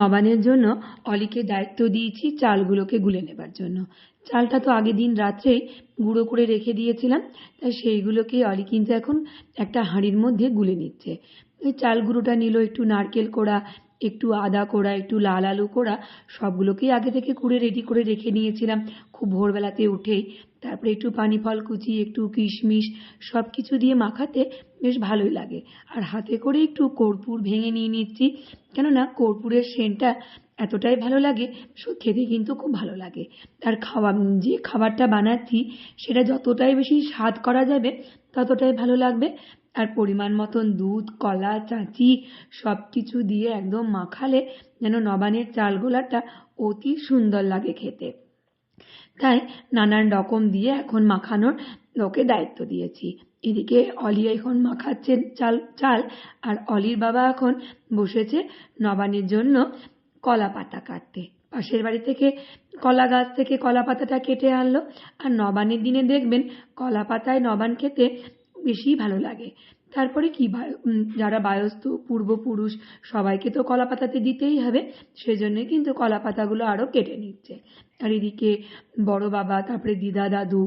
নবানের জন্য অলিকে দায়িত্ব দিয়েছি চালগুলোকে গুলে নেবার জন্য। চালটা তো আগের দিন রাত্রে গুঁড়ো করে রেখে দিয়েছিলাম, তাই সেইগুলোকে অলি কিন্তু এখন একটা হাঁড়ির মধ্যে গুলে নিচ্ছে। চাল গুঁড়োটা নিল একটু নারকেল কোড়া, একটু আদা কোড়া, একটু লাল আলু কোড়া, সবগুলোকেই আগে থেকে কুড়ে রেডি করে রেখে নিয়েছিলাম। খুব ভোরবেলাতে উঠেই। তারপরে একটু পানি ফল কুচি, একটু কিশমিশ সব কিছু দিয়ে মাখাতে বেশ ভালোই লাগে। আর হাতে করে একটু কর্পূর ভেঙে নিয়ে নিচ্ছি। কেননা কর্পূরের সেন্টটা এতটাই ভালো লাগে খেতে কিন্তু খুব ভালো লাগে। আর খাওয়া, যে খাবারটা বানাচ্ছি, সেটা যতটাই বেশি স্বাদ করা যাবে, ততটাই ভালো লাগবে। আর পরিমাণ মতন দুধ, কলা, চাঁচি সব কিছু দিয়ে একদম মাখালে যেন নবানের চাল গোলাটা অতি সুন্দর লাগে খেতে। তাই নানান রকম দিয়ে এখন মাখানোর লোকে দায়িত্ব দিয়েছি। এদিকে অলি এখন মাখাচ্ছেন চাল চাল, আর অলির বাবা এখন বসেছে নবানের জন্য কলা পাতা কাটতে। পাশের বাড়ি থেকে কলা গাছ থেকে কলা পাতাটা কেটে আনলো। আর নবানের দিনে দেখবেন কলা পাতায় নবান খেতে বেশি ভালো লাগে। তারপরে কি যারা বায়স্ত, পূর্বপুরুষ, সবাইকে তো কলা পাতাতে দিতেই হবে। সেজন্য কিন্তু কলা পাতাগুলো আরও কেটে নিচ্ছে। আর এদিকে বড় বাবা, তারপরে দিদা, দাদু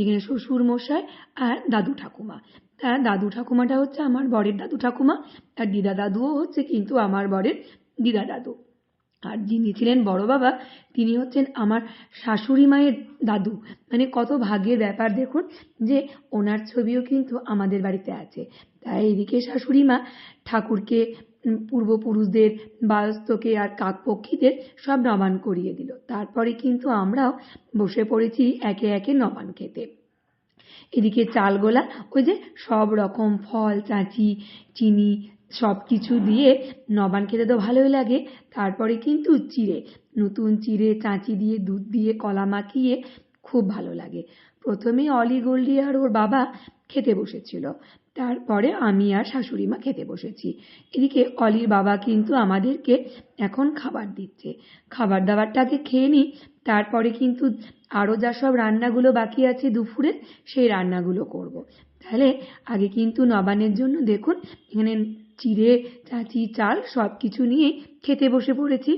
এখানে শ্বশুর মশাই আর দাদু ঠাকুমা। তার দাদু ঠাকুমাটা হচ্ছে আমার বরের দাদু ঠাকুমা। আর দিদা দাদুও হচ্ছে কিন্তু আমার বরের দিদা দাদু। আর যিনি ছিলেন বড় বাবা, তিনি হচ্ছেন আমার শাশুড়ি মায়ের দাদু। মানে কত ভাগ্যের ব্যাপার দেখুন যে ওনার ছবিও কিন্তু আমাদের বাড়িতে আছে। তাই এদিকে শাশুড়ি মা ঠাকুরকে পূর্বপুরুষদের বায়স্তকে আর কাকপক্ষীদের সব নবান করিয়ে দিল। তারপরে কিন্তু আমরাও বসে পড়েছি একে একে নবান খেতে। এদিকে চালগোলা, ওই যে সব রকম ফল, চাঁচি, চিনি সব কিছু দিয়ে নবান খেতে তো ভালোই লাগে। তারপরে কিন্তু চিড়ে, নতুন চিড়ে, চাঁচি দিয়ে, দুধ দিয়ে, কলা মাখিয়ে খুব ভালো লাগে। প্রথমে অলি গোল্ডি আর ওর বাবা খেতে বসেছিল। তারপরে আমি আর শাশুড়ি মা খেতে বসেছি। এদিকে অলির বাবা কিন্তু আমাদেরকে এখন খাবার দিচ্ছে। খাবার দাবারটাকে খেয়ে নিই, তারপরে কিন্তু আরও যা সব রান্নাগুলো বাকি আছে দুপুরে, সেই রান্নাগুলো করব। তাহলে আগে কিন্তু নবানের জন্য দেখুন, এখানে চিড়ে, চাঁচি, চাল সব কিছু নিয়ে খেতে বসে পড়েছি।